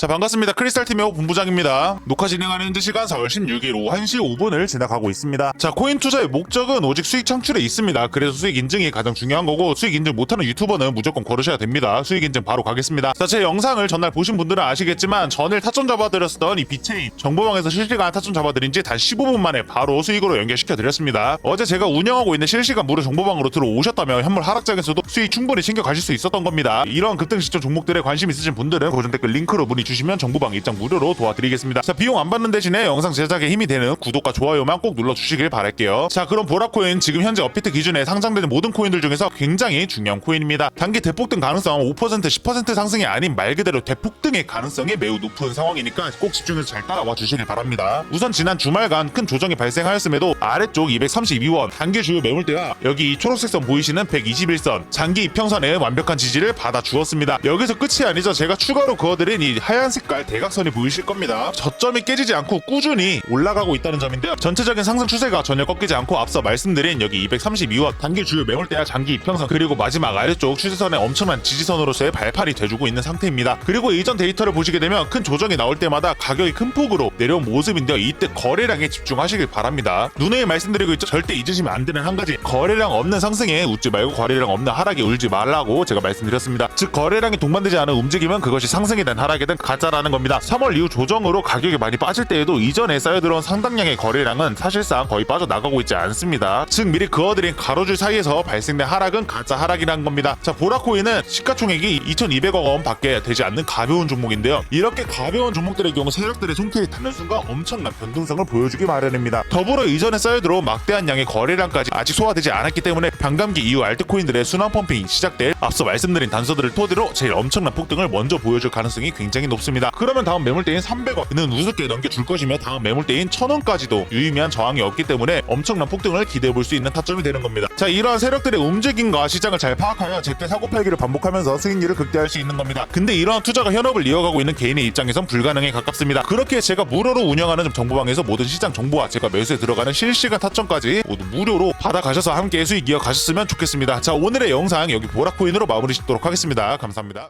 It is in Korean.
자 반갑습니다. 크리스탈팀의 본부장입니다. 녹화 진행하는 현재 시간 4월 16일 오후 1시 5분을 지나가고 있습니다. 자 코인 투자의 목적은 오직 수익 창출에 있습니다. 그래서 수익 인증이 가장 중요한 거고 수익 인증 못하는 유튜버는 무조건 걸으셔야 됩니다. 수익 인증 바로 가겠습니다. 자 제 영상을 전날 보신 분들은 아시겠지만 전일 타점 잡아드렸었던 이 비체인 정보방에서 실시간 타점 잡아드린 지 단 15분 만에 바로 수익으로 연결시켜 드렸습니다. 어제 제가 운영하고 있는 실시간 무료 정보방으로 들어오셨다면 현물 하락장에서도 수익 충분히 챙겨 가실 수 있었던 겁니다. 이런 급등 시점 종목들에 관심 있으신 분들은 고정 댓글 링크로 문의 주시면 정보방 입장 무료로 도와드리겠습니다. 자 비용 안 받는 대신에 영상 제작에 힘이 되는 구독과 좋아요만 꼭 눌러주시길 바랄게요. 자 그럼 보라코인 지금 현재 업비트 기준에 상장되는 모든 코인들 중에서 굉장히 중요한 코인입니다. 단기 대폭등 가능성 5% 10% 상승이 아닌 말 그대로 대폭등의 가능성이 매우 높은 상황이니까 꼭 집중해서 잘 따라와 주시길 바랍니다. 우선 지난 주말간 큰 조정이 발생하였음에도 아래쪽 232원 단기 주요 매물대와 여기 이 초록색 선 보이시는 121선 장기 이평선의 완벽한 지지를 받아 주었습니다. 여기서 끝이 아니죠. 제가 추가로 그어드린 이 하얀 색깔 대각선이 보이실 겁니다. 저점이 깨지지 않고 꾸준히 올라가고 있다는 점인데요. 전체적인 상승 추세가 전혀 꺾이지 않고 앞서 말씀드린 여기 232원 단기 주요 매물대와 장기 이평선 그리고 마지막 아래쪽 추세선의 엄청난 지지선으로서의 발판이 돼주고 있는 상태입니다. 그리고 이전 데이터를 보시게 되면 큰 조정이 나올 때마다 가격이 큰 폭으로 내려온 모습인데요. 이때 거래량에 집중하시길 바랍니다. 누누이 말씀드리고 있죠. 절대 잊으시면 안 되는 한 가지 거래량 없는 상승에 웃지 말고 거래량 없는 하락에 울지 말라고 제가 말씀드렸습니다. 즉 거래량이 동반되지 않은 움직임은 그것이 상승이든 하락이든 가짜라는 겁니다. 3월 이후 조정으로 가격이 많이 빠질 때에도 이전에 쌓여들어온 상당량의 거래량은 사실상 거의 빠져나가고 있지 않습니다. 즉 미리 그어드린 가로줄 사이에서 발생된 하락은 가짜 하락이라는 겁니다. 자 보라코인은 시가총액이 2,200억 원 밖에 되지 않는 가벼운 종목인데요. 이렇게 가벼운 종목들의 경우 세력들의 손길이 닿는 순간 엄청난 변동성을 보여주기 마련입니다. 더불어 이전에 쌓여들어온 막대한 양의 거래량까지 아직 소화되지 않았기 때문에 반감기 이후 알트코인들의 순환 펌핑이 시작될 앞서 말씀드린 단서들을 토대로 제일 엄청난 폭등을 먼저 보여줄 가능성이 굉장히 높 습니다. 그러면 다음 매물대인 300원은 우습게 넘겨줄 것이며 다음 매물대인 1000원까지도 유의미한 저항이 없기 때문에 엄청난 폭등을 기대해 볼 수 있는 타점이 되는 겁니다. 자 이러한 세력들의 움직임과 시장을 잘 파악하여 제때 사고 팔기를 반복하면서 수익률을 극대화할 수 있는 겁니다. 근데 이러한 투자가 현업을 이어가고 있는 개인의 입장에선 불가능에 가깝습니다. 그렇게 제가 무료로 운영하는 정보방에서 모든 시장 정보와 제가 매수에 들어가는 실시간 타점까지 모두 무료로 받아가셔서 함께 수익 이어가셨으면 좋겠습니다. 자 오늘의 영상 여기 보라코인으로 마무리 짓도록 하겠습니다. 감사합니다.